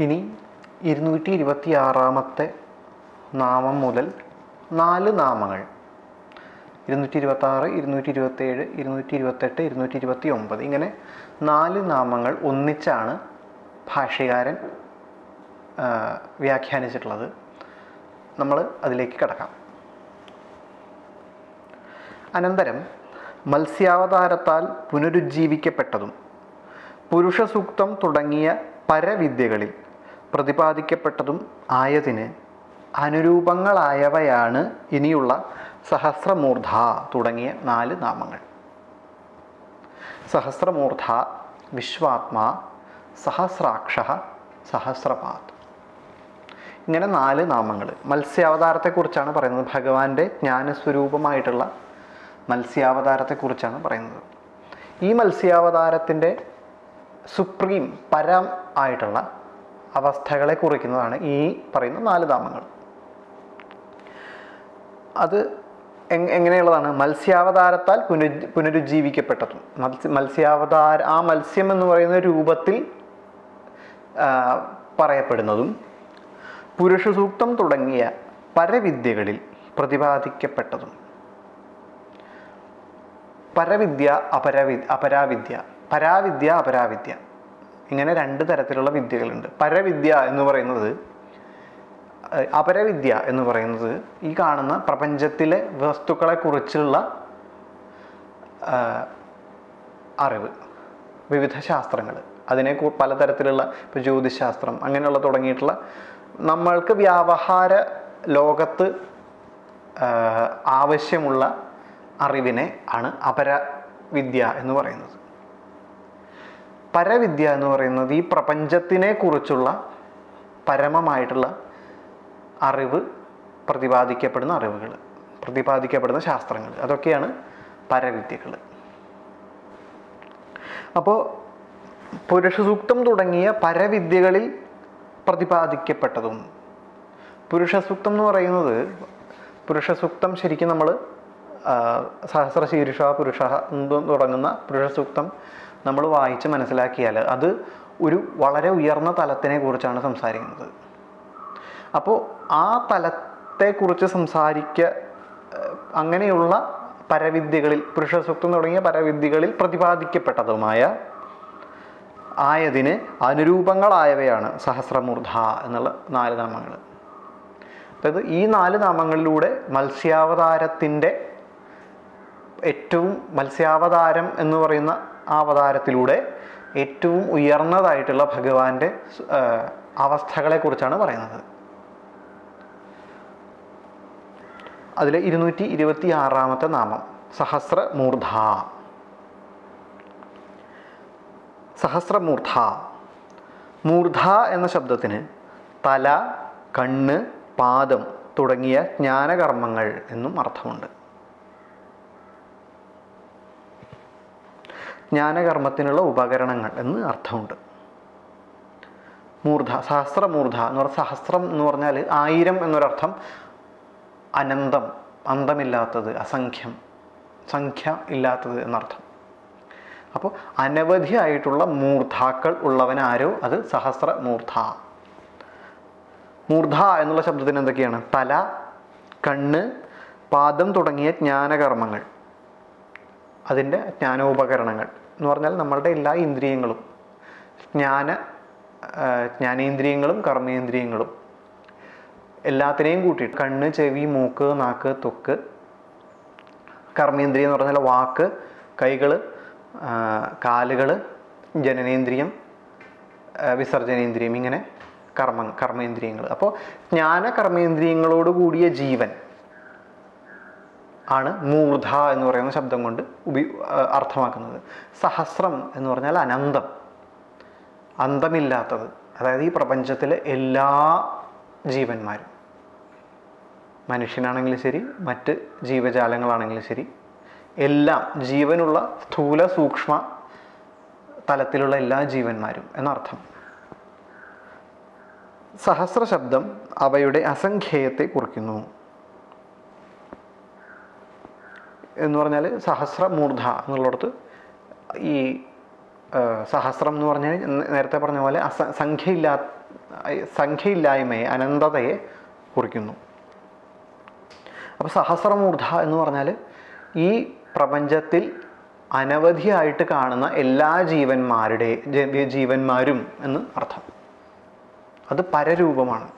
ഇനി ഇരുന്നൂറ്റി ഇരുപത്തി ആറാമത്തെ നാമം മുതൽ നാല് നാമങ്ങൾ. ഇരുന്നൂറ്റി ഇരുപത്തി ആറ് ഇരുന്നൂറ്റി ഇരുപത്തേഴ് ഇരുന്നൂറ്റി ഇരുപത്തെട്ട് ഇരുന്നൂറ്റി ഇരുപത്തി ഒമ്പത് ഇങ്ങനെ നാല് നാമങ്ങൾ ഒന്നിച്ചാണ് ഭാഷകാരൻ വ്യാഖ്യാനിച്ചിട്ടുള്ളത്. നമ്മൾ അതിലേക്ക് കിടക്കാം. അനന്തരം മത്സ്യാവതാരത്താൽ പുനരുജ്ജീവിക്കപ്പെട്ടതും പുരുഷസൂക്തം തുടങ്ങിയ പരവിദ്യകളിൽ പ്രതിപാദിക്കപ്പെട്ടതും ആയതിന് അനുരൂപങ്ങളായവയാണ് ഇനിയുള്ള സഹസ്രമൂർധ തുടങ്ങിയ നാല് നാമങ്ങൾ. സഹസ്രമൂർധ വിശ്വാത്മാ സഹസ്രാക്ഷ സഹസ്രപാത് ഇങ്ങനെ നാല് നാമങ്ങൾ. മത്സ്യാവതാരത്തെക്കുറിച്ചാണ് പറയുന്നത്. ഭഗവാന്റെ ജ്ഞാനസ്വരൂപമായിട്ടുള്ള മത്സ്യാവതാരത്തെക്കുറിച്ചാണ് പറയുന്നത്. ഈ മത്സ്യാവതാരത്തിന്റെ സുപ്രീം പരം ആയിട്ടുള്ള അവസ്ഥകളെ കുറിക്കുന്നതാണ് ഈ പറയുന്ന നാല് ധാമങ്ങൾ അത് എങ് എങ്ങനെയുള്ളതാണ്? മത്സ്യാവതാരത്താൽ പുനരു പുനരുജ്ജീവിക്കപ്പെട്ടതും. മത്സ്യ മത്സ്യാവതാര ആ മത്സ്യം എന്ന് പറയുന്ന രൂപത്തിൽ പറയപ്പെടുന്നതും പറയപ്പെടുന്നതും പുരുഷസൂക്തം തുടങ്ങിയ പരവിദ്യകളിൽ പ്രതിപാദിക്കപ്പെട്ടതും. പരവിദ്യ അപരവി അപരാവിദ്യ പരാവിദ്യ അപരാവിദ്യ. ഇങ്ങനെ രണ്ട് തരത്തിലുള്ള വിദ്യകളുണ്ട്. പരവിദ്യ എന്ന് പറയുന്നത് അപരവിദ്യ എന്ന് പറയുന്നത് ഈ കാണുന്ന പ്രപഞ്ചത്തിലെ വസ്തുക്കളെക്കുറിച്ചുള്ള അറിവ്. വിവിധ ശാസ്ത്രങ്ങൾ. അതിനെ പലതരത്തിലുള്ള ഇപ്പോൾ ജ്യോതിശാസ്ത്രം അങ്ങനെയുള്ള തുടങ്ങിയിട്ടുള്ള നമ്മൾക്ക് വ്യാവഹാര ലോകത്ത് ആവശ്യമുള്ള അറിവിനെ ആണ് അപരവിദ്യ എന്ന് പറയുന്നത്. പരവിദ്യ എന്ന് പറയുന്നത് ഈ പ്രപഞ്ചത്തിനെ കുറിച്ചുള്ള പരമമായിട്ടുള്ള അറിവ് പ്രതിപാദിക്കപ്പെടുന്ന അറിവുകൾ പ്രതിപാദിക്കപ്പെടുന്ന ശാസ്ത്രങ്ങൾ. അതൊക്കെയാണ് പരവിദ്യകൾ. അപ്പോൾ പുരുഷസൂക്തം തുടങ്ങിയ പരവിദ്യകളിൽ പ്രതിപാദിക്കപ്പെട്ടതും പുരുഷസൂക്തം എന്ന് പറയുന്നത് പുരുഷസൂക്തം ശരിക്കും നമ്മൾ സഹസ്രശീർഷ പുരുഷ തുടങ്ങുന്ന പുരുഷസൂക്തം നമ്മൾ വായിച്ച് മനസ്സിലാക്കിയാൽ അത് ഒരു വളരെ ഉയർന്ന തലത്തിനെ കുറിച്ചാണ് സംസാരിക്കുന്നത്. അപ്പോൾ ആ തലത്തെക്കുറിച്ച് സംസാരിക്ക അങ്ങനെയുള്ള പരവിദ്യകളിൽ പുരുഷസൂക്തം തുടങ്ങിയ പരവിദ്യകളിൽ പ്രതിപാദിക്കപ്പെട്ടതുമായ ആയതിന് അനുരൂപങ്ങളായവയാണ് സഹസ്രമൂർധ എന്നുള്ള നാല് നാമങ്ങൾ. അതായത് ഈ നാല് നാമങ്ങളിലൂടെ മത്സ്യാവതാരത്തിന്റെ ഏറ്റവും മത്സ്യാവതാരം എന്ന് പറയുന്ന അവതാരത്തിലൂടെ ഏറ്റവും ഉയർന്നതായിട്ടുള്ള ഭഗവാന്റെ അവസ്ഥകളെക്കുറിച്ചാണ് പറയുന്നത്. അതിലെ ഇരുന്നൂറ്റി ഇരുപത്തി ആറാമത്തെ നാമം സഹസ്രമൂർധ. സഹസ്രമൂർധ. മൂർധ എന്ന ശബ്ദത്തിന് തല കണ്ണ് പാദം തുടങ്ങിയ ജ്ഞാനകർമ്മങ്ങൾ എന്നും അർത്ഥമുണ്ട്. ജ്ഞാനകർമ്മത്തിനുള്ള ഉപകരണങ്ങൾ എന്ന് അർത്ഥമുണ്ട്. മൂർധ സഹസ്രമൂർധ എന്ന് പറഞ്ഞാൽ സഹസ്രം എന്ന് പറഞ്ഞാൽ ആയിരം എന്നൊരർത്ഥം അനന്തം അന്തമില്ലാത്തത് അസംഖ്യം സംഖ്യ ഇല്ലാത്തത് എന്നർത്ഥം. അപ്പോൾ അനവധിയായിട്ടുള്ള മൂർധാക്കൾ ഉള്ളവനാരോ? അത് സഹസ്ര മൂർധ മൂർധ എന്നുള്ള ശബ്ദത്തിന് എന്തൊക്കെയാണ്? തല കണ്ണ് പാദം തുടങ്ങിയ ജ്ഞാനകർമ്മങ്ങൾ. അതിന്റെ ജ്ഞാനോപകരണങ്ങൾ. എന്ന് പറഞ്ഞാൽ നമ്മളുടെ എല്ലാ ഇന്ദ്രിയങ്ങളും. ജ്ഞാന ജ്ഞാനേന്ദ്രിയങ്ങളും കർമ്മേന്ദ്രിയങ്ങളും എല്ലാത്തിനെയും കൂട്ടിയിട്ട് കണ്ണ് ചെവി മൂക്ക് നാക്ക് തൊക്ക് കർമ്മേന്ദ്രിയം എന്ന് പറഞ്ഞാൽ വാക്ക് കൈകൾ കാലുകൾ ജനനേന്ദ്രിയം വിസർജനേന്ദ്രിയം ഇങ്ങനെ കർമ്മ കർമ്മേന്ദ്രിയങ്ങൾ. അപ്പോൾ ജ്ഞാന കർമ്മേന്ദ്രിയങ്ങളോട് കൂടിയ ജീവൻ ആണ് മൂർധ എന്ന് പറയുന്ന ശബ്ദം കൊണ്ട് ഉപി അർത്ഥമാക്കുന്നത്. സഹസ്രം എന്ന് പറഞ്ഞാൽ അനന്തം. അന്തമില്ലാത്തത്. അതായത് ഈ പ്രപഞ്ചത്തിലെ എല്ലാ ജീവന്മാരും. മനുഷ്യനാണെങ്കിലും ശരി മറ്റ് ജീവജാലങ്ങളാണെങ്കിലും ശരി എല്ലാം ജീവനുള്ള സ്ഥൂല സൂക്ഷ്മ തലത്തിലുള്ള എല്ലാ ജീവന്മാരും എന്നർത്ഥം സഹസ്ര ശബ്ദം അവയുടെ അസംഖ്യയത്തെ കുറിക്കുന്നു. എന്ന് പറഞ്ഞാൽ സഹസ്രമൂർധ എന്നുള്ളിടത്ത് ഈ സഹസ്രം എന്ന് പറഞ്ഞാൽ നേരത്തെ പറഞ്ഞ പോലെ അസ സംഖ്യയില്ലാ സംഖ്യയില്ലായ്മയെ അനന്തതയെ കുറിക്കുന്നു. അപ്പോൾ സഹസ്രമൂർധ എന്ന് പറഞ്ഞാൽ ഈ പ്രപഞ്ചത്തിൽ അനവധിയായിട്ട് കാണുന്ന എല്ലാ ജീവന്മാരുടെ ജീവന്മാരും എന്ന് അർത്ഥം. അത് പരരൂപമാണ്.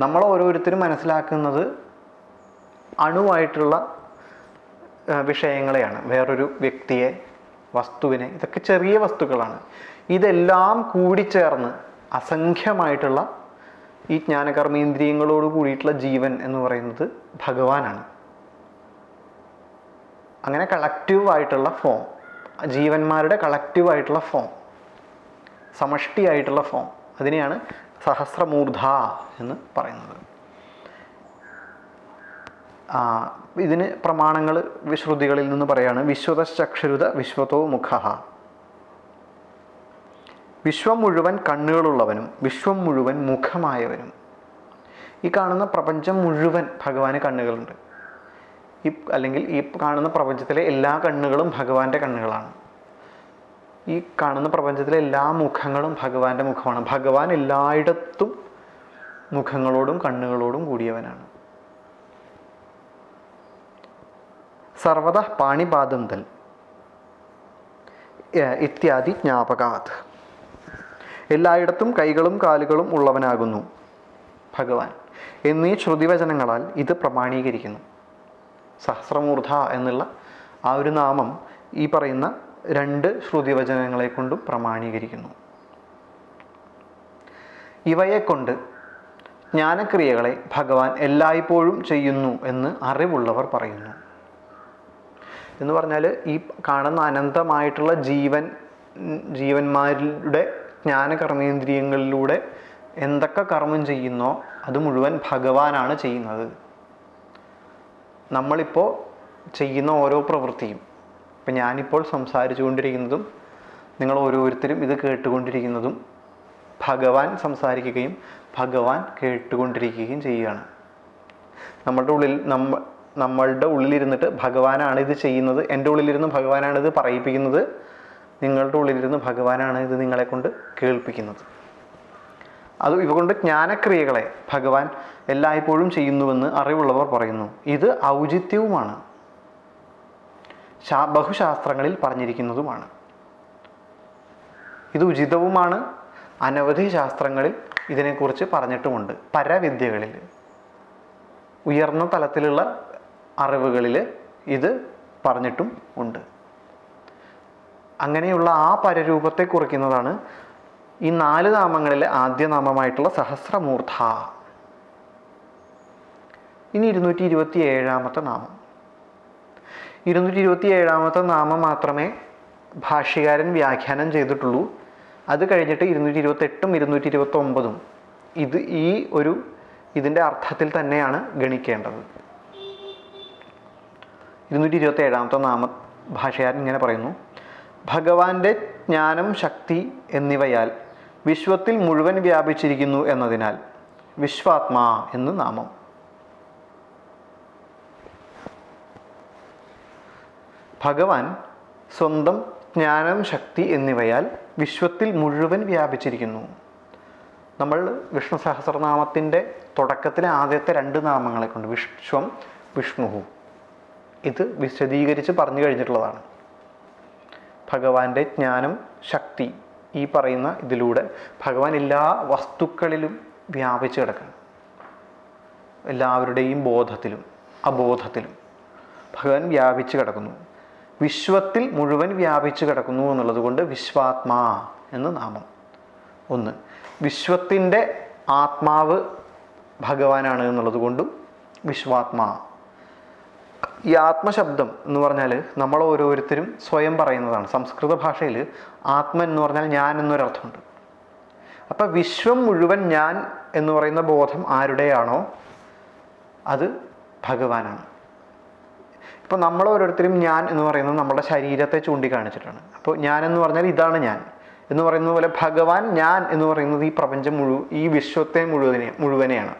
നമ്മൾ ഓരോരുത്തരും മനസ്സിലാക്കുന്നത് അണുവായിട്ടുള്ള വിഷയങ്ങളെയാണ്. വേറൊരു വ്യക്തിയെ വസ്തുവിനെ ഇതൊക്കെ ചെറിയ വസ്തുക്കളാണ്. ഇതെല്ലാം കൂടി കൂടിച്ചേർന്ന് അസംഖ്യമായിട്ടുള്ള ഈ ജ്ഞാനകർമ്മേന്ദ്രിയങ്ങളോട് കൂടിയിട്ടുള്ള ജീവൻ എന്ന് പറയുന്നത് ഭഗവാനാണ്. അങ്ങനെ കളക്റ്റീവായിട്ടുള്ള ഫോം ജീവന്മാരുടെ കളക്റ്റീവായിട്ടുള്ള ഫോം സമഷ്ടിയായിട്ടുള്ള ഫോം അതിനെയാണ് സഹസ്രമൂർധ എന്ന് പറയുന്നത്. ഇതിന് പ്രമാണങ്ങൾ വിശ്രുതികളിൽ നിന്ന് പറയാണ് വിശ്വതശ്ചക്ഷരുത വിശ്വതോ മുഖ. വിശ്വം മുഴുവൻ കണ്ണുകളുള്ളവനും വിശ്വം മുഴുവൻ മുഖമായവനും. ഈ കാണുന്ന പ്രപഞ്ചം മുഴുവൻ ഭഗവാന് കണ്ണുകളുണ്ട്. ഈ അല്ലെങ്കിൽ ഈ കാണുന്ന പ്രപഞ്ചത്തിലെ എല്ലാ കണ്ണുകളും ഭഗവാന്റെ കണ്ണുകളാണ്. ഈ കാണുന്ന പ്രപഞ്ചത്തിലെ എല്ലാ മുഖങ്ങളും ഭഗവാന്റെ മുഖമാണ്. ഭഗവാൻ എല്ലായിടത്തും മുഖങ്ങളോടും കണ്ണുകളോടും കൂടിയവനാണ്. സർവത പാണിപാദം തൽ. ഇത്യാദി ജ്ഞാപകാത്. എല്ലായിടത്തും കൈകളും കാലുകളും ഉള്ളവനാകുന്നു ഭഗവാൻ. എന്നീ ശ്രുതിവചനങ്ങളാൽ ഇത് പ്രമാണീകരിക്കുന്നു. സഹസ്രമൂർധ എന്നുള്ള ആ ഒരു നാമം ഈ പറയുന്ന രണ്ട് ശ്രുതിവചനങ്ങളെ കൊണ്ടും പ്രമാണീകരിക്കുന്നു. ഇവയെക്കൊണ്ട് ജ്ഞാനക്രിയകളെ ഭഗവാൻ എല്ലായ്പ്പോഴും ചെയ്യുന്നു എന്ന് അറിവുള്ളവർ പറയുന്നു. എന്ന് പറഞ്ഞാൽ ഈ കാണുന്ന അനന്തമായിട്ടുള്ള ജീവൻ ജീവന്മാരുടെ ജീവന്മാരുടെ ജ്ഞാനകർമ്മേന്ദ്രിയങ്ങളിലൂടെ എന്തൊക്കെ കർമ്മം ചെയ്യുന്നോ അത് മുഴുവൻ ഭഗവാനാണ് ചെയ്യുന്നത്. നമ്മളിപ്പോൾ ചെയ്യുന്ന ഓരോ പ്രവൃത്തിയും ഇപ്പം ഞാനിപ്പോൾ സംസാരിച്ചു കൊണ്ടിരിക്കുന്നതും നിങ്ങൾ ഓരോരുത്തരും ഇത് കേട്ടുകൊണ്ടിരിക്കുന്നതും ഭഗവാൻ സംസാരിക്കുകയും ഭഗവാൻ കേട്ടുകൊണ്ടിരിക്കുകയും ചെയ്യുകയാണ്. നമ്മുടെ ഉള്ളിൽ നമ്മ നമ്മളുടെ ഉള്ളിലിരുന്നിട്ട് ഭഗവാനാണ് ഇത് ചെയ്യുന്നത്. എന്റെ ഉള്ളിലിരുന്ന് ഭഗവാനാണ് ഇത് പറയിപ്പിക്കുന്നത്. നിങ്ങളുടെ ഉള്ളിലിരുന്ന് ഭഗവാനാണ് ഇത് നിങ്ങളെ കൊണ്ട് കേൾപ്പിക്കുന്നത്. അത് ഇവ കൊണ്ട് ജ്ഞാനക്രിയകളെ ഭഗവാൻ എല്ലായ്പ്പോഴും ചെയ്യുന്നുവെന്ന് അറിവുള്ളവർ പറയുന്നു. ഇത് ഔചിത്യവുമാണ്. ബഹുശാസ്ത്രങ്ങളിൽ പറഞ്ഞിരിക്കുന്നതുമാണ്. ഇത് ഉചിതവുമാണ്. അനവധി ശാസ്ത്രങ്ങളിൽ ഇതിനെക്കുറിച്ച് പറഞ്ഞിട്ടുമുണ്ട്. പരവിദ്യകളിൽ. ഉയർന്ന തലത്തിലുള്ള അറിവുകളിൽ ഇത് പറഞ്ഞിട്ടും ഉണ്ട്. അങ്ങനെയുള്ള ആ പരരൂപത്തെ കുറിക്കുന്നതാണ് ഈ നാല് നാമങ്ങളിലെ ആദ്യ നാമമായിട്ടുള്ള സഹസ്രമൂർധ. ഇനി ഇരുന്നൂറ്റി ഇരുപത്തി ഏഴാമത്തെ നാമം. ഇരുന്നൂറ്റി ഇരുപത്തി ഏഴാമത്തെ നാമം മാത്രമേ ഭാഷ്യകാരൻ വ്യാഖ്യാനം ചെയ്തിട്ടുള്ളൂ. അത് കഴിഞ്ഞിട്ട് ഇരുന്നൂറ്റി ഇരുപത്തെട്ടും ഇരുന്നൂറ്റി ഇരുപത്തി ഒമ്പതും ഇത് ഈ ഒരു ഇതിന്റെ അർത്ഥത്തിൽ തന്നെയാണ് ഗണിക്കേണ്ടത്. ഇരുന്നൂറ്റി ഇരുപത്തി ഏഴാമത്തെ നാമ ഭാഷകാരൻ ഇങ്ങനെ പറയുന്നു. ഭഗവാന്റെ ജ്ഞാനം ശക്തി എന്നിവയാൽ വിശ്വത്തിൽ മുഴുവൻ വ്യാപിച്ചിരിക്കുന്നു എന്നതിനാൽ വിശ്വാത്മാ എന്ന് നാമം. ഭഗവാൻ സ്വന്തം ജ്ഞാനം ശക്തി എന്നിവയാൽ വിശ്വത്തിൽ മുഴുവൻ വ്യാപിച്ചിരിക്കുന്നു. നമ്മൾ വിഷ്ണു സഹസ്രനാമത്തിന്റെ തുടക്കത്തിലെ ആദ്യത്തെ രണ്ട് നാമങ്ങളെ കൊണ്ട് വിശ്വം വിഷ്ണുഹു. ഇത് വിശദീകരിച്ച് പറഞ്ഞു കഴിഞ്ഞിട്ടുള്ളതാണ്. ഭഗവാന്റെ ജ്ഞാനം ശക്തി ഈ പറയുന്ന ഇതിലൂടെ ഭഗവാൻ എല്ലാ വസ്തുക്കളിലും വ്യാപിച്ചു കിടക്കണം. എല്ലാവരുടെയും ബോധത്തിലും അബോധത്തിലും ഭഗവാൻ വ്യാപിച്ചു കിടക്കുന്നു. വിശ്വത്തിൽ മുഴുവൻ വ്യാപിച്ചു കിടക്കുന്നു എന്നുള്ളത് കൊണ്ട് വിശ്വാത്മാ എന്ന് നാമം. ഒന്ന് വിശ്വത്തിന്റെ ആത്മാവ് ഭഗവാനാണ് എന്നുള്ളത് കൊണ്ടും വിശ്വാത്മാ. ഈ ആത്മശബ്ദം എന്ന് പറഞ്ഞാൽ നമ്മൾ ഓരോരുത്തരും സ്വയം പറയുന്നതാണ്. സംസ്കൃത ഭാഷയിൽ ആത്മ എന്ന് പറഞ്ഞാൽ ഞാൻ എന്നൊരർത്ഥമുണ്ട്. അപ്പം വിശ്വം മുഴുവൻ ഞാൻ എന്ന് പറയുന്ന ബോധം ആരുടെയാണോ? അത് ഭഗവാനാണ്. ഇപ്പോൾ നമ്മൾ ഓരോരുത്തരും ഞാൻ എന്ന് പറയുന്നത് നമ്മുടെ ശരീരത്തെ ചൂണ്ടിക്കാണിച്ചിട്ടാണ്. അപ്പോൾ ഞാൻ എന്ന് പറഞ്ഞാൽ ഇതാണ് ഞാൻ എന്ന് പറയുന്നത് പോലെ ഭഗവാൻ ഞാൻ എന്ന് പറയുന്നത് ഈ പ്രപഞ്ചം മുഴുവൻ ഈ വിശ്വത്തെ മുഴുവനെ മുഴുവനെയാണ്.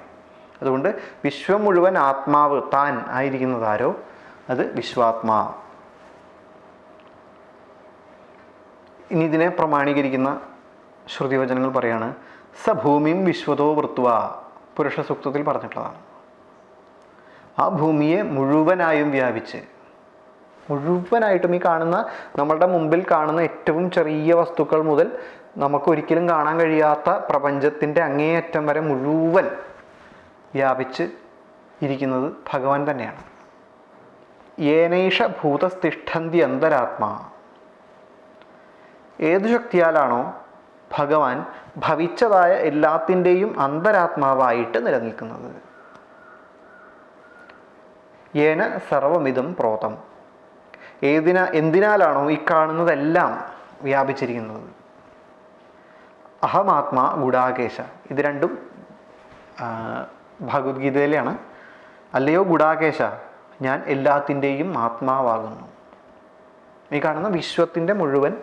അതുകൊണ്ട് വിശ്വം മുഴുവൻ ആത്മാവ് താൻ ആയിരിക്കുന്നതാരോ അത് വിശ്വാത്മാ. ഇനി ഇതിനെ പ്രമാണീകരിക്കുന്ന ശ്രുതിവചനങ്ങൾ പറയാണ് സ ഭൂമിയും വിശ്വതോ വൃത്വ പുരുഷ സൂക്തത്തിൽ പറഞ്ഞിട്ടുള്ളതാണ്. ആ ഭൂമിയെ മുഴുവനായും വ്യാപിച്ച് മുഴുവനായിട്ടും ഈ കാണുന്ന നമ്മളുടെ മുമ്പിൽ കാണുന്ന ഏറ്റവും ചെറിയ വസ്തുക്കൾ മുതൽ നമുക്ക് ഒരിക്കലും കാണാൻ കഴിയാത്ത പ്രപഞ്ചത്തിന്റെ അങ്ങേയറ്റം വരെ മുഴുവൻ വ്യാപിച്ച് ഇരിക്കുന്നത് ഭഗവാൻ തന്നെയാണ്. ഏനൈഷ ഭൂതസ്തിഷ്ഠന്തി അന്തരാത്മാ. ഏതു ശക്തിയാലാണോ ഭഗവാൻ ഭവിച്ചതായ എല്ലാത്തിന്റെയും അന്തരാത്മാവായിട്ട് നിലനിൽക്കുന്നത്. ഏന സർവമിതം പ്രോതം. ഏതിനാ എന്തിനാലാണോ ഈ കാണുന്നതെല്ലാം വ്യാപിച്ചിരിക്കുന്നത്? അഹമാത്മാ ഗുഡാകേശ ഇത് രണ്ടും ആ, ഭഗവത്ഗീതയിലാണ്. അല്ലയോ ഗുഡാകേശ ഞാൻ എല്ലാത്തിന്റെയും ആത്മാവാകുന്നു. ഈ കാണുന്ന വിശ്വത്തിന്റെ മുഴുവൻ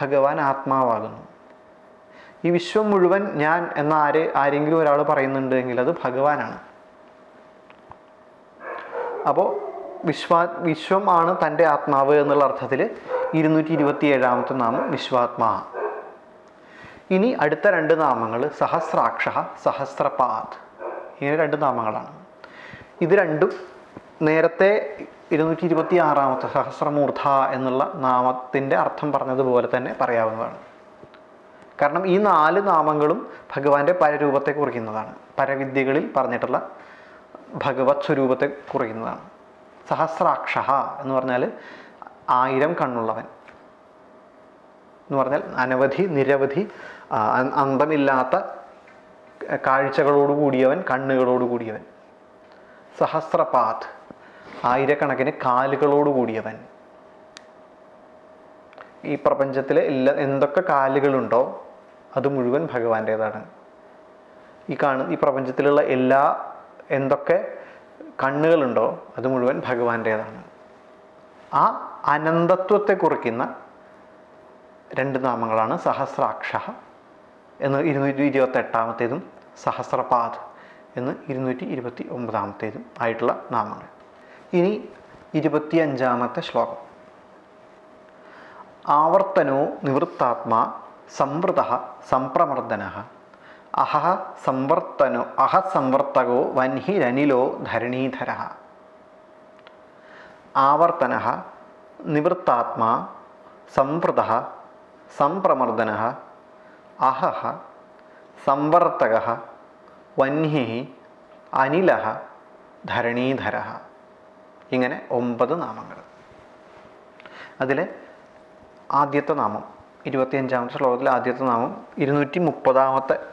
ഭഗവാൻ ആത്മാവാകുന്നു. ഈ വിശ്വം മുഴുവൻ ഞാൻ എന്ന ആര് ആരെങ്കിലും ഒരാൾ പറയുന്നുണ്ടെങ്കിൽ അത് ഭഗവാനാണ്. അപ്പോൾ വിശ്വാ വിശ്വം ആണ് തന്റെ ആത്മാവ് എന്നുള്ള അർത്ഥത്തിൽ ഇരുന്നൂറ്റി ഇരുപത്തി ഏഴാമത്തെ നാമം വിശ്വാത്മാ. ഇനി അടുത്ത രണ്ട് നാമങ്ങൾ സഹസ്രാക്ഷ സഹസ്രപാത് ഇങ്ങനെ രണ്ട് നാമങ്ങളാണ്. ഇത് രണ്ടും നേരത്തെ ഇരുന്നൂറ്റി ഇരുപത്തി ആറാമത്തെ സഹസ്രമൂർധ എന്നുള്ള നാമത്തിന്റെ അർത്ഥം പറഞ്ഞതുപോലെ തന്നെ പറയാവുന്നതാണ്. കാരണം ഈ നാല് നാമങ്ങളും ഭഗവാന്റെ പരരൂപത്തെ കുറിക്കുന്നതാണ്. പരവിദ്യകളിൽ പറഞ്ഞിട്ടുള്ള ഭഗവത് സ്വരൂപത്തെ കുറിക്കുന്നതാണ്. സഹസ്രാക്ഷ എന്ന് പറഞ്ഞാൽ ആയിരം കണ്ണുള്ളവൻ. എന്ന് പറഞ്ഞാൽ അനവധി നിരവധി അന്തമില്ലാത്ത കാഴ്ചകളോട് കൂടിയവൻ കണ്ണുകളോട് കൂടിയവൻ സഹസ്രപാത് ആയിരക്കണക്കിന് കാലുകളോട് കൂടിയവൻ ഈ പ്രപഞ്ചത്തിലെ എല്ലാ എന്തൊക്കെ കാലുകളുണ്ടോ അത് മുഴുവൻ ഭഗവാന്റേതാണ്. ഈ കാണുന്ന ഈ പ്രപഞ്ചത്തിലുള്ള എല്ലാ എന്തൊക്കെ കണ്ണുകളുണ്ടോ അത് മുഴുവൻ ഭഗവാന്റേതാണ്. ആ അനന്തത്വത്തെ കുറിക്കുന്ന രണ്ട് നാമങ്ങളാണ് സഹസ്രാക്ഷ എന്ന് ഇരുന്നൂറ്റി ഇരുപത്തി എട്ടാമത്തേതും സഹസ്രപാദ് എന്ന് ഇരുന്നൂറ്റി ഇരുപത്തി ഒമ്പതാമത്തേതും ആയിട്ടുള്ള നാമങ്ങൾ. ഇനി ഇരുപത്തി അഞ്ചാമത്തെ ശ്ലോകം. ആവർത്തനോ നിവൃത്താത്മാ സംവൃത സംപ്രമർദ്ദന. അഹ സംവർത്തനോ അഹ സംവർത്തകോ വൻഹിരനിലോ ധരണീധര. ആവർത്തന നിവൃത്താത്മാ സംവൃത സംപ്രമർദ്ദന. അഹ സംവർത്തക വന്ഹി അനില ധരണീധര. ഇങ്ങനെ ഒമ്പത് നാമങ്ങൾ. അതിൽ ആദ്യത്തെ നാമം ഇരുപത്തിയഞ്ചാമത്തെ ശ്ലോകത്തിലെ ആദ്യത്തെ നാമം ഇരുന്നൂറ്റി മുപ്പതാമത്തെ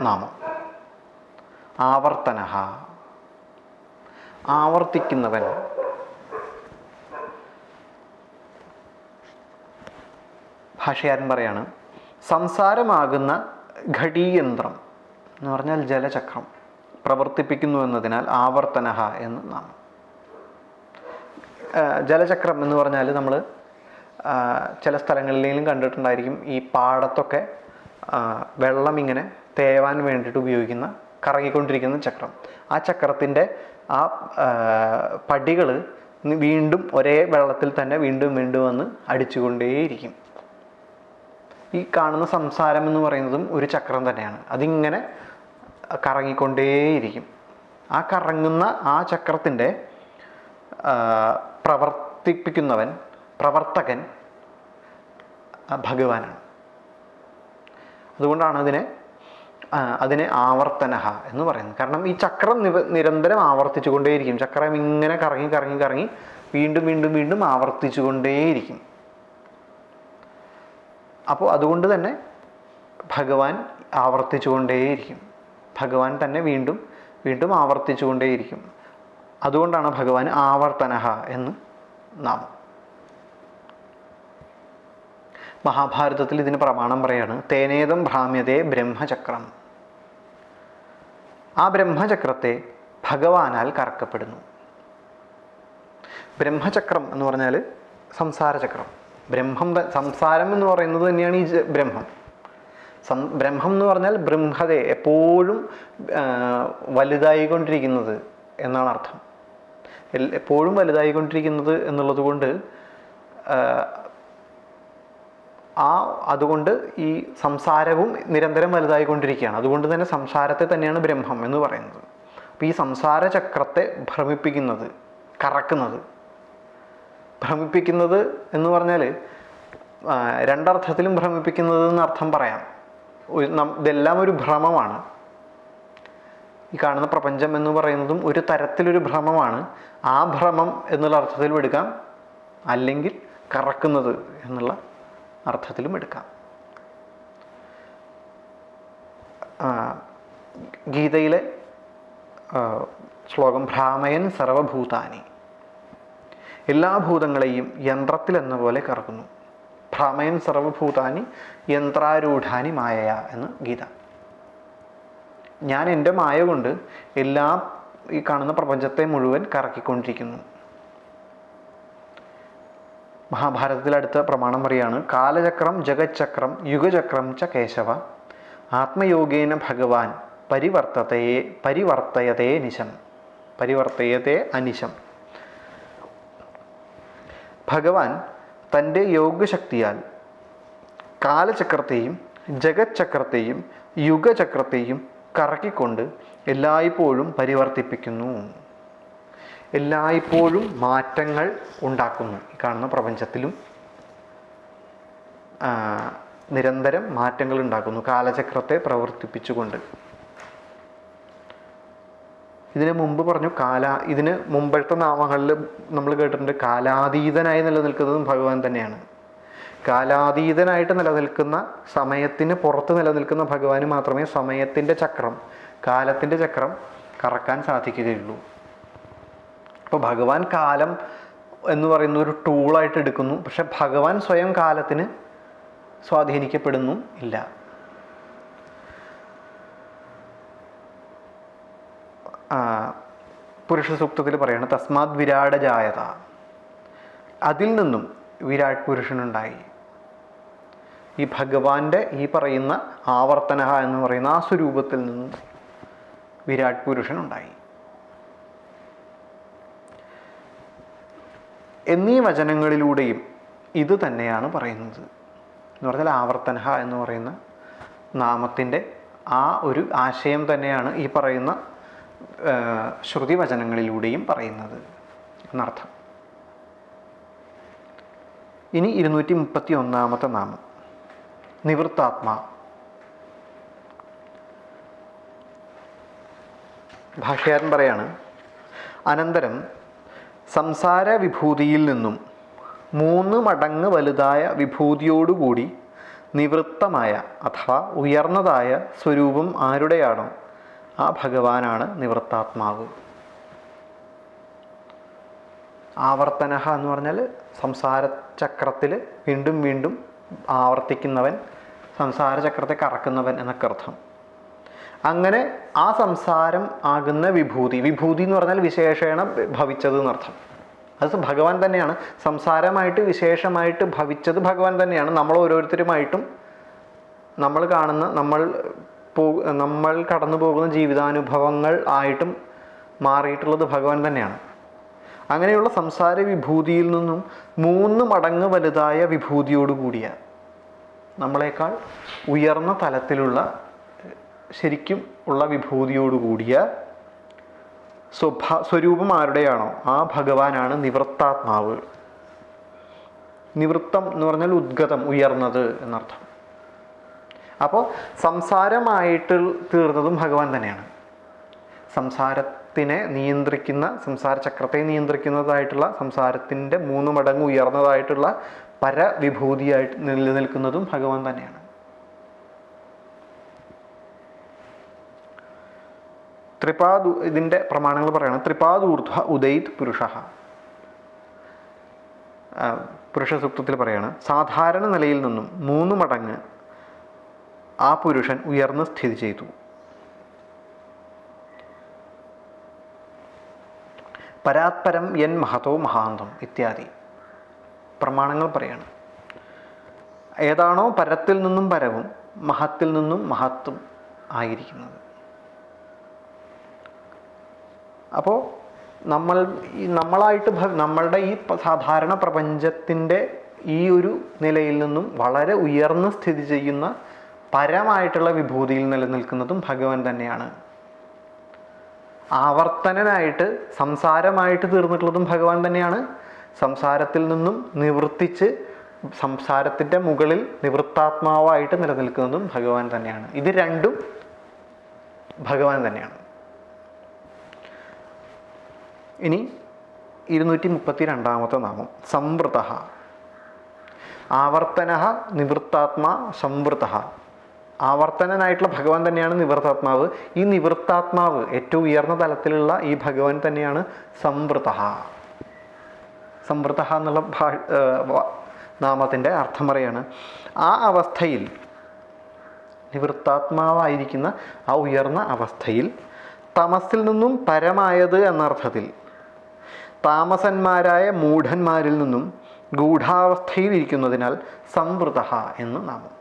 നാമം. ആവർത്തന ആവർത്തിക്കുന്നവൻ ഭാഷകാരൻ പറയാണ് സംസാരമാകുന്ന ഘടീയന്ത്രം എന്ന് പറഞ്ഞാൽ ജലചക്രം പ്രവർത്തിപ്പിക്കുന്നു എന്നതിനാൽ ആവർത്തനഹ എന്ന് നാം ജലചക്രം എന്ന് പറഞ്ഞാൽ നമ്മൾ ചില സ്ഥലങ്ങളിലെങ്കിലും കണ്ടിട്ടുണ്ടായിരിക്കും ഈ പാടത്തൊക്കെ വെള്ളം ഇങ്ങനെ തേവാൻ വേണ്ടിയിട്ട് ഉപയോഗിക്കുന്ന കറങ്ങിക്കൊണ്ടിരിക്കുന്ന ചക്രം. ആ ചക്രത്തിന്റെ ആ പടികൾ വീണ്ടും ഒരേ വെള്ളത്തിൽ തന്നെ വീണ്ടും വീണ്ടും വന്ന് അടിച്ചുകൊണ്ടേയിരിക്കും. ഈ കാണുന്ന സംസാരം എന്ന് പറയുന്നതും ഒരു ചക്രം തന്നെയാണ്. അതിങ്ങനെ കറങ്ങിക്കൊണ്ടേയിരിക്കും. ആ കറങ്ങുന്ന ആ ചക്രത്തിന്റെ പ്രവർത്തിപ്പിക്കുന്നവൻ പ്രവർത്തകൻ ഭഗവാനാണ്. അതുകൊണ്ടാണ് അതിനെ അതിനെ ആവർത്തനഹ എന്ന് പറയുന്നത്. കാരണം ഈ ചക്രം നിരന്തരം ആവർത്തിച്ചുകൊണ്ടേയിരിക്കും. ചക്രം ഇങ്ങനെ കറങ്ങി കറങ്ങി കറങ്ങി വീണ്ടും വീണ്ടും വീണ്ടും ആവർത്തിച്ചു കൊണ്ടേയിരിക്കും അപ്പോൾ അതുകൊണ്ട് തന്നെ ഭഗവാൻ ആവർത്തിച്ചുകൊണ്ടേയിരിക്കും. ഭഗവാൻ തന്നെ വീണ്ടും വീണ്ടും ആവർത്തിച്ചുകൊണ്ടേയിരിക്കും. അതുകൊണ്ടാണ് ഭഗവാൻ ആവർത്തനഹ എന്ന് നാമം. മഹാഭാരതത്തിൽ ഇതിന് പ്രമാണം പറയാണ് തേനേതം ഭ്രാമ്യതേ ബ്രഹ്മചക്രം. ആ ബ്രഹ്മചക്രത്തെ ഭഗവാനാൽ കറക്കപ്പെടുന്നു. ബ്രഹ്മചക്രം എന്ന് പറഞ്ഞാൽ സംസാരചക്രം. ബ്രഹ്മം സംസാരം എന്ന് പറയുന്നത് തന്നെയാണ് ഈ ബ്രഹ്മം. സം ബ്രഹ്മം എന്ന് പറഞ്ഞാൽ ബ്രഹ്മതെ എപ്പോഴും വലുതായി വലുതായിക്കൊണ്ടിരിക്കുന്നത് എന്നാണ് അർത്ഥം. എപ്പോഴും വലുതായിക്കൊണ്ടിരിക്കുന്നത് എന്നുള്ളത് കൊണ്ട് ആ അതുകൊണ്ട് ഈ സംസാരവും നിരന്തരം വലുതായിക്കൊണ്ടിരിക്കുകയാണ്. അതുകൊണ്ട് തന്നെ സംസാരത്തെ തന്നെയാണ് ബ്രഹ്മം എന്ന് പറയുന്നത്. അപ്പോൾ ഈ സംസാര ചക്രത്തെ ഭ്രമിപ്പിക്കുന്നത് കറക്കുന്നത് ഭ്രമിപ്പിക്കുന്നത് എന്ന് പറഞ്ഞാൽ രണ്ടർത്ഥത്തിലും ഭ്രമിപ്പിക്കുന്നത് എന്ന് അർത്ഥം പറയാം. ഇതെല്ലാം ഒരു ഭ്രമമാണ്. ഈ കാണുന്ന പ്രപഞ്ചം എന്ന് പറയുന്നതും ഒരു തരത്തിലൊരു ഭ്രമമാണ്. ആ ഭ്രമം എന്നുള്ള അർത്ഥത്തിലും എടുക്കാം. അല്ലെങ്കിൽ കറക്കുന്നത് എന്നുള്ള അർത്ഥത്തിലും എടുക്കാം. ഗീതയിലെ ശ്ലോകം ഭ്രാമയൻ സർവഭൂതാനി. എല്ലാ ഭൂതങ്ങളെയും യന്ത്രത്തിൽ എന്ന പോലെ കറക്കുന്നു. ഭ്രാമയൻ സർവഭൂതാനി യന്ത്രാരൂഢാനി മായയ എന്ന് ഗീത. ഞാൻ എന്റെ മായ കൊണ്ട് എല്ലാ ഈ കാണുന്ന പ്രപഞ്ചത്തെ മുഴുവൻ കറക്കിക്കൊണ്ടിരിക്കുന്നു. മഹാഭാരതത്തിൽ അടുത്ത പ്രമാണം പറയാണ് കാലചക്രം ജഗച്ചക്രം യുഗചക്രം ച കേശവ ആത്മയോഗേന ഭഗവാൻ പരിവർത്തതയെ പരിവർത്തയതേ നിശം. പരിവർത്തയതേ അനിശം. ഭഗവാൻ തന്റെ യോഗശക്തിയാൽ കാലചക്രത്തെയും ജഗച്ചക്രത്തെയും യുഗചക്രത്തെയും കറക്കിക്കൊണ്ട് എല്ലായ്പ്പോഴും പരിവർത്തിപ്പിക്കുന്നു. എല്ലായ്പ്പോഴും മാറ്റങ്ങൾ ഉണ്ടാക്കുന്നു കാണുന്ന പ്രപഞ്ചത്തിലും. നിരന്തരം മാറ്റങ്ങൾ ഉണ്ടാക്കുന്നു. കാലചക്രത്തെ പ്രവർത്തിപ്പിച്ചുകൊണ്ട്. ഇതിന് മുമ്പ് പറഞ്ഞു കാല ഇതിന് മുമ്പത്തെ നാമങ്ങളിൽ നമ്മൾ കേട്ടിട്ടുണ്ട് കാലാതീതനായി നിലനിൽക്കുന്നതും ഭഗവാൻ തന്നെയാണ്. കാലാതീതനായിട്ട് നിലനിൽക്കുന്ന സമയത്തിന് പുറത്ത് നിലനിൽക്കുന്ന ഭഗവാന് മാത്രമേ സമയത്തിന്റെ ചക്രം കാലത്തിന്റെ ചക്രം കറക്കാൻ സാധിക്കുകയുള്ളൂ. അപ്പോൾ ഭഗവാൻ കാലം എന്ന് പറയുന്ന ഒരു ടൂളായിട്ട് എടുക്കുന്നു. പക്ഷെ ഭഗവാൻ സ്വയം കാലത്തിന് സ്വാധീനിക്കപ്പെടുന്നു ഇല്ല. പുരുഷ സൂക്തത്തിൽ പറയുന്നത് തസ്മാത് വിരാട ജായത അതിൽ നിന്നും വിരാട് പുരുഷനുണ്ടായി. ഈ ഭഗവാന്റെ ഈ പറയുന്ന ആവർത്തന എന്ന് പറയുന്ന ആ സ്വരൂപത്തിൽ നിന്നും വിരാട് പുരുഷനുണ്ടായി. എന്നീ വചനങ്ങളിലൂടെയും ഇത് തന്നെയാണ് പറയുന്നത്. എന്ന് പറഞ്ഞാൽ ആവർത്തന എന്ന് പറയുന്ന നാമത്തിന്റെ ആ ഒരു ആശയം തന്നെയാണ് ഈ പറയുന്ന ആ, ശ്രുതി വചനങ്ങളിലൂടെയും പറയുന്നത് എന്നർത്ഥം. ഇനി ഇരുന്നൂറ്റി മുപ്പത്തി ഒന്നാമത്തെ നാമം. നിവൃത്താത്മ. ഭാഷകാരൻ പറയാണ് അനന്തരം സംസാര വിഭൂതിയിൽ നിന്നും മൂന്ന് മടങ്ങ് വലുതായ വിഭൂതിയോടുകൂടി നിവൃത്തമായ അഥവാ ഉയർന്നതായ സ്വരൂപം ആരുടെയാണോ ആ ഭഗവാനാണ് നിവൃത്താത്മാവ് ആവർത്തന എന്ന് പറഞ്ഞാൽ സംസാര ചക്രത്തിൽ വീണ്ടും വീണ്ടും ആവർത്തിക്കുന്നവൻ സംസാര ചക്രത്തെ കറക്കുന്നവൻ എന്നൊക്കെ അർത്ഥം. അങ്ങനെ ആ സംസാരം ആകുന്ന വിഭൂതി വിഭൂതി എന്ന് പറഞ്ഞാൽ വിശേഷേണ ഭവിച്ചത് എന്നർത്ഥം. അത് ഭഗവാൻ തന്നെയാണ്. സംസാരമായിട്ട് വിശേഷമായിട്ട് ഭവിച്ചത് ഭഗവാൻ തന്നെയാണ്. നമ്മൾ ഓരോരുത്തരുമായിട്ടും നമ്മൾ കാണുന്ന നമ്മൾ പോ നമ്മൾ കടന്നു പോകുന്ന ജീവിതാനുഭവങ്ങൾ ആയിട്ടും മാറിയിട്ടുള്ളത് ഭഗവാൻ തന്നെയാണ്. അങ്ങനെയുള്ള സംസാര വിഭൂതിയിൽ നിന്നും മൂന്ന് മടങ്ങ് വലുതായ വിഭൂതിയോടുകൂടിയ നമ്മളെക്കാൾ ഉയർന്ന തലത്തിലുള്ള ശരിക്കും ഉള്ള വിഭൂതിയോടുകൂടിയ സ്വഭാ സ്വരൂപം ആരുടെയാണോ ആ ഭഗവാനാണ് നിവൃത്താത്മാവ്. നിവൃത്തം എന്ന് പറഞ്ഞാൽ ഉദ്ഗതം ഉയർന്നത് എന്നർത്ഥം. അപ്പോൾ സംസാരമായിട്ട് തീർന്നതും ഭഗവാൻ തന്നെയാണ്. സംസാരത്തിനെ നിയന്ത്രിക്കുന്ന സംസാര ചക്രത്തെ നിയന്ത്രിക്കുന്നതായിട്ടുള്ള സംസാരത്തിന്റെ മൂന്ന് മടങ്ങ് ഉയർന്നതായിട്ടുള്ള പരവിഭൂതിയായിട്ട് നിലനിൽക്കുന്നതും ഭഗവാൻ തന്നെയാണ്. ത്രിപാദു ഇതിന്റെ പ്രമാണങ്ങൾ പറയണം ത്രിപാദൂർധ്വ ഉദയിത് പുരുഷ. പുരുഷ സൂക്തത്തിൽ പറയാണ് സാധാരണ നിലയിൽ നിന്നും മൂന്ന് മടങ്ങ് ആ പുരുഷൻ ഉയർന്ന് സ്ഥിതി ചെയ്തു. പരാത്പരം എൻ മഹതോ മഹാന്തം ഇത്യാദി പ്രമാണങ്ങൾ പറയാണ്. ഏതാണോ പരത്തിൽ നിന്നും പരവും മഹത്തിൽ നിന്നും മഹത്തും ആയിരിക്കുന്നത്. അപ്പോൾ നമ്മൾ നമ്മളായിട്ട് നമ്മളുടെ ഈ സാധാരണ പ്രപഞ്ചത്തിന്റെ ഈ ഒരു നിലയിൽ നിന്നും വളരെ ഉയർന്ന് സ്ഥിതി ചെയ്യുന്ന പരമായിട്ടുള്ള വിഭൂതിയിൽ നിലനിൽക്കുന്നതും ഭഗവാൻ തന്നെയാണ്. ആവർത്തനനായിട്ട് സംസാരമായിട്ട് തീർന്നിട്ടുള്ളതും ഭഗവാൻ തന്നെയാണ്. സംസാരത്തിൽ നിന്നും നിവൃത്തിച്ച് സംസാരത്തിന്റെ മുകളിൽ നിവൃത്താത്മാവായിട്ട് നിലനിൽക്കുന്നതും ഭഗവാൻ തന്നെയാണ്. ഇത് രണ്ടും ഭഗവാൻ തന്നെയാണ്. ഇനി ഇരുന്നൂറ്റി മുപ്പത്തി രണ്ടാമത്തെ നാമം സംവൃത. ആവർത്തന നിവൃത്താത്മാ സംവൃത. ആവർത്തനനായിട്ടുള്ള ഭഗവാൻ തന്നെയാണ് നിവൃത്താത്മാവ്. ഈ നിവൃത്താത്മാവ് ഏറ്റവും ഉയർന്ന തലത്തിലുള്ള ഈ ഭഗവാൻ തന്നെയാണ് സംവൃത. സംവൃത എന്നുള്ള ഭാ നാമത്തിന്റെ അർത്ഥം പറയാണ് ആ അവസ്ഥയിൽ നിവൃത്താത്മാവായിരിക്കുന്ന ആ ഉയർന്ന അവസ്ഥയിൽ തമസിൽ നിന്നും പരമായത് എന്നർത്ഥത്തിൽ താമസന്മാരായ മൂഢന്മാരിൽ നിന്നും ഗൂഢാവസ്ഥയിൽ ഇരിക്കുന്നതിനാൽ സംവൃത എന്ന് നാമം.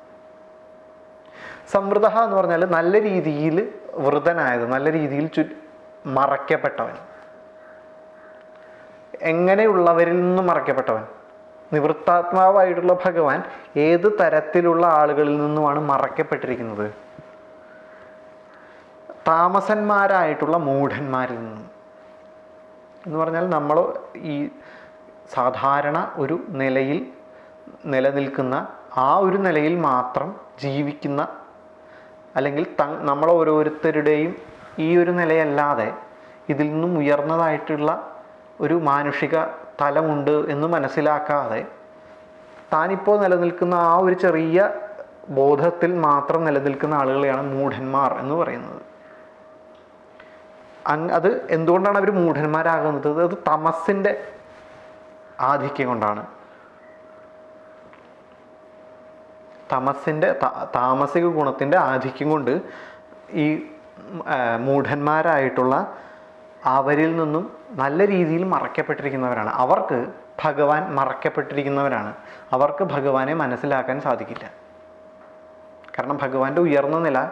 സംവൃത എന്ന് പറഞ്ഞാൽ നല്ല രീതിയിൽ വൃതനായത് നല്ല രീതിയിൽ ചു മറയ്ക്കപ്പെട്ടവൻ. എങ്ങനെയുള്ളവരിൽ നിന്ന് മറയ്ക്കപ്പെട്ടവൻ? നിവൃത്താത്മാവായിട്ടുള്ള ഭഗവാൻ ഏത് തരത്തിലുള്ള ആളുകളിൽ നിന്നുമാണ് മറയ്ക്കപ്പെട്ടിരിക്കുന്നത്? താമസന്മാരായിട്ടുള്ള മൂഢന്മാരിൽ നിന്നും. എന്ന് പറഞ്ഞാൽ നമ്മൾ ഈ സാധാരണ ഒരു നിലയിൽ നിലനിൽക്കുന്ന ആ ഒരു നിലയിൽ മാത്രം ജീവിക്കുന്ന അല്ലെങ്കിൽ നമ്മൾ ഓരോരുത്തരുടെയും ഈ ഒരു നിലയല്ലാതെ ഇതിൽ നിന്നും ഉയർന്നതായിട്ടുള്ള ഒരു മാനുഷിക തലമുണ്ട് എന്ന് മനസ്സിലാക്കാതെ താനിപ്പോൾ നിലനിൽക്കുന്ന ആ ഒരു ചെറിയ ബോധത്തിൽ മാത്രം നിലനിൽക്കുന്ന ആളുകളെയാണ് മൂഢന്മാർ എന്ന് പറയുന്നത്. അത് എന്തുകൊണ്ടാണ് അവർ മൂഢന്മാരാകുന്നത്? അത് തമസിന്റെ ആധിക്യം കൊണ്ടാണ്. തമസിന്റെ താമസിക ഗുണത്തിന്റെ ആധിക്യം കൊണ്ട് ഈ മൂഢന്മാരായിട്ടുള്ള അവരിൽ നിന്നും നല്ല രീതിയിൽ മറയ്ക്കപ്പെട്ടിരിക്കുന്നവരാണ്. അവർക്ക് ഭഗവാൻ മറയ്ക്കപ്പെട്ടിരിക്കുന്നവരാണ്. അവർക്ക് ഭഗവാനെ മനസ്സിലാക്കാൻ സാധിക്കില്ല. കാരണം ഭഗവാന്റെ ഉയർന്ന നില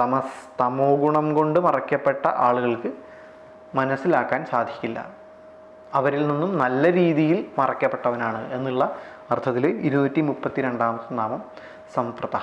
തമസ് തമോ ഗുണം കൊണ്ട് മറയ്ക്കപ്പെട്ട ആളുകൾക്ക് മനസ്സിലാക്കാൻ സാധിക്കില്ല. അവരിൽ നിന്നും നല്ല രീതിയിൽ മറയ്ക്കപ്പെട്ടവനാണ് എന്നുള്ള അർത്ഥത്തിൽ ഇരുന്നൂറ്റി മുപ്പത്തി രണ്ടാമത്തെ നാമം సంప్రత